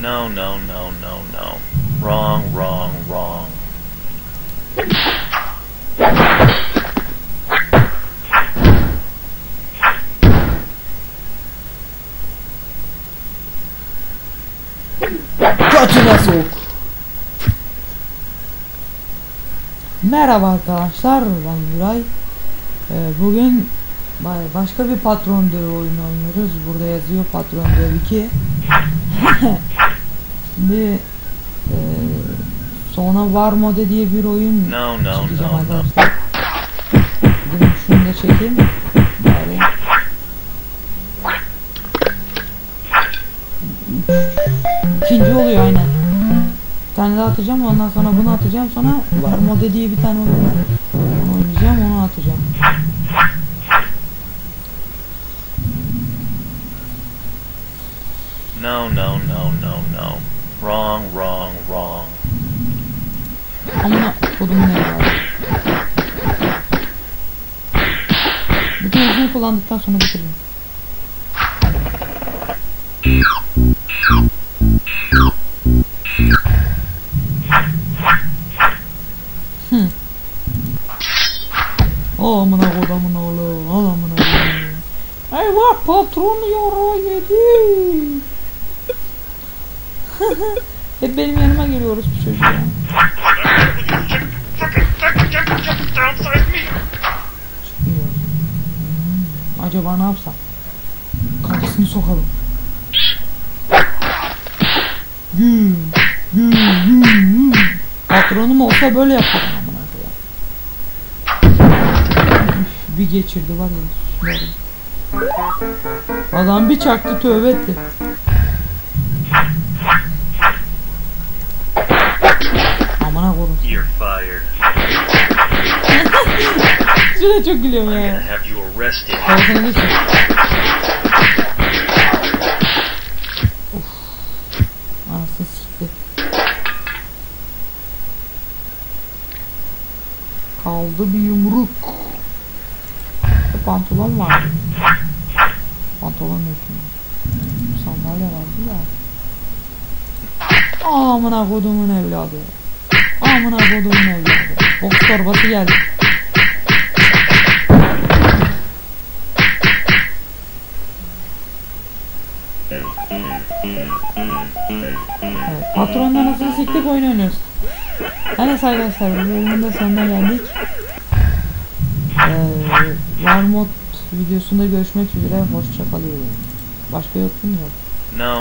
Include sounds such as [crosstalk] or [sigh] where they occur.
No, no, no, no, no. Wrong, wrong, wrong. Götüne soğuk. Merhaba arkadaşlar ben Güray. Ee, bugün ba- başka bir patron oyunu oynuyoruz. Burada yazıyor patron dev 2. [laughs] Şimdi e, sonra var mode diye bir oyun No, no, çekeceğim no, no. arkadaşlar. Dedim şunu da çekeyim. Bari. İkinci oluyor aynen. Bir tane daha atacağım ondan sonra bunu atacağım sonra var mode diye bir tane oyun var. Oynayacağım onu atacağım. No, no, no, no, no. Wrong, wrong, wrong. Ya? Bütün hızını kullandıktan sonra bitiririm. Hı. Amına kodumun oğlu, al amına kodumun. Eyvah patron yara yedi. [laughs] Hep benim yanıma geliyoruz bu çocuk ya. Acaba ne yapsam? Kafasını sokalım. Güm, güm, güm, güm. Patronum olsa böyle yaparım amına koyayım. Bir geçirdi var ya. Adam bir çaktı tövbe etti. Amına koyayım. You're fired. [laughs] Şuna çok gülüyorum ya. Anasını sikti. Kaldı bir yumruk. Pantolon var. Pantolon yok şimdi. Sandalye vardı da. Amına kodumun evladı. Amına kodumun evladı. Boks torbası geldi. Evet, patronla nasıl siktik oyun oynuyoruz. Evet arkadaşlar bu bölümün de sonuna geldik. Ee, Mod videosunda görüşmek üzere. Hoşçakalın. Başka yok mu? Yok. No.